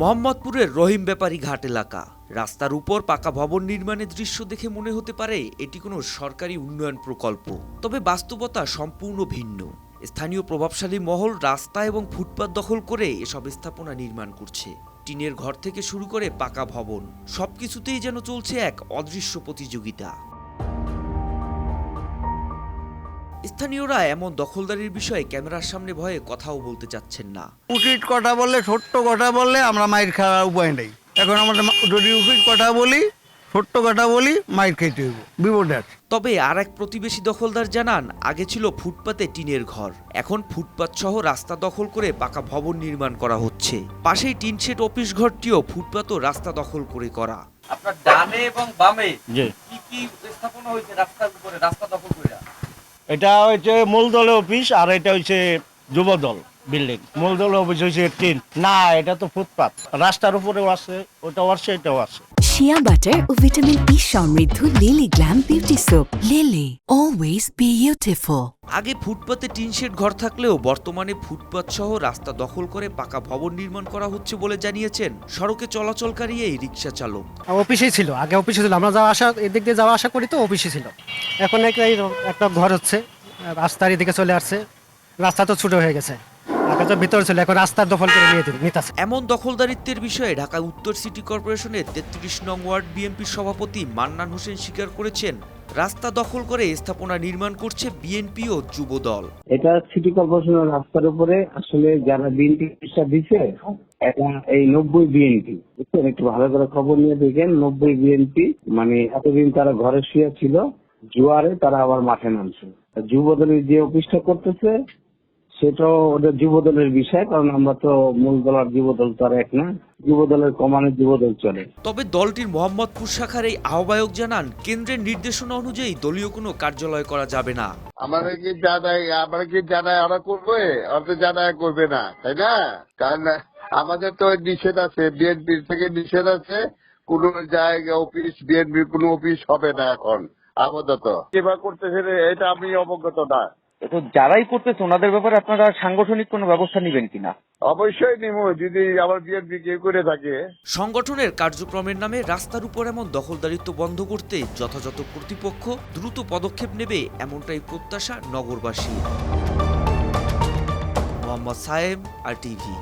মোহাম্মদপুরের রহিম ব্যাপারী ঘাট এলাকা। রাস্তার উপর পাকা ভবন নির্মাণের দৃশ্য দেখে মনে হতে পারে এটি কোনো সরকারি উন্নয়ন প্রকল্প। তবে বাস্তবতা সম্পূর্ণ ভিন্ন। স্থানীয় প্রভাবশালী মহল রাস্তা এবং ফুটপাত দখল করে এসব স্থাপনা নির্মাণ করছে। টিনের ঘর থেকে শুরু করে পাকা ভবন, সবকিছুতেই যেন চলছে এক অদৃশ্য প্রতিযোগিতা। স্থানীয়রা এমন দখলদারির বিষয়ে ক্যামেরার সামনে ভয়ে কথাও বলতে চাচ্ছেন না। উচিত কথা বললে ছোট্ট কথা বললে আমরা মাইর খাওয়ার উপায় নেই। এখন আমরা যদি উচিত কথা বলি ছোট্ট কথা বলি মাইর খেতে হইব। বিপদ আছে। তবে আর এক প্রতিবেশী দখলদার জানান আগে ছিল ফুটপাতে টিনের ঘর। এখন ফুটপাত সহ রাস্তা দখল করে পাকা ভবন নির্মাণ করা হচ্ছে। পাশেই টিন শেড অফিস ঘরটিও ফুটপাত ও রাস্তা দখল করে করা। আপনার ডানে এবং বামে কি কি স্থাপনা হয়েছে রাস্তার উপরে রাস্তা দখল করে? এটা হচ্ছে মূল মূলদল অফিস আর এটা হচ্ছে যুবদল বিল্ডিং। মূল মূলদল অফিস হচ্ছে তিন। না এটা তো ফুটপাত। রাস্তার উপরেও আছে ওটাও আছে এটাও আছে। শিয়া বাটার ও ভিটামিন ই সমৃদ্ধ Lily glam beauty soap Lily always beautiful আগে ফুটপাতে টিন শেড ঘর থাকলেও বর্তমানে ফুটপাত সহ রাস্তা দখল করে পাকা ভবন নির্মাণ করা হচ্ছে বলে জানিয়েছেন সড়কে চলাচলকারী এই রিক্সা চালক। অফিসেই ছিল আগে অফিসে ছিল। আমরা যাওয়া আসা এদিক দিয়ে যাওয়া আসা করি তো অফিসে ছিল। এখন একটা একটা ঘর হচ্ছে রাস্তার এদিকে চলে আসছে। রাস্তা তো ছোট হয়ে গেছে আগে তো ভিতরে ছিল এখন রাস্তার দখল করে নিয়ে নিতেছে। এমন দখলদারিত্বের বিষয়ে ঢাকা উত্তর সিটি কর্পোরেশনের তেত্রিশ নং ওয়ার্ড বিএনপির সভাপতি মান্নান হোসেন স্বীকার করেছেন রাস্তা দখল করে স্থাপনা নির্মাণ করছে বিএনপি ও যুবদল এটা সিটি কর্পোরেশনের রাস্তার উপরে আসলে যারা বিএনপি দিছে এটা এই নব্বই বিএনপি বুঝছেন? একটু ভালো করে খবর নিয়ে দেখেন নব্বই বিএনপি মানে এতদিন তারা ঘরে শুয়ে ছিল জুয়ারে তারা আবার মাঠে নামছে। যুবদলের যে অফিসটা করতেছে সেটাও ওদের যুবদলের বিষয় কারণ আমরা তো মূল দল আর যুব দল তো আর এক না। যুব দলের কমানে যুব দল চলে। তবে দলটির মোহাম্মদপুর শাখার এই আহ্বায়ক জানান কেন্দ্রের নির্দেশনা অনুযায়ী দলীয় কোনো কার্যালয় করা যাবে না। আমাদের কি জানাই আমরা কি জানাই ওরা করবে? ওরা তো জানাই করবে না তাই না? কারণ আমাদের তো নিষেধ আছে বিএনপির থেকে নিষেধ আছে কোন জায়গা অফিস বিএনপির কোনো অফিস হবে না এখন। আপাতত। কীভাবে করতেছে এটা আমি অবগত না। তো যারাই করতেছে ওনাদের ব্যাপারে আপনারা সাংগঠনিক কোনো ব্যবস্থা নেবেন কিনা? অবশ্যই নিব যদি আমার বিএনপি কেউ করে থাকে। সংগঠনের কার্যক্রমের নামে রাস্তার উপর এমন দখলদারিত্ব বন্ধ করতে যথাযথ কর্তৃপক্ষ দ্রুত পদক্ষেপ নেবে এমনটাই প্রত্যাশা নগরবাসী মোহাম্মদ সায়েম আর টিভি।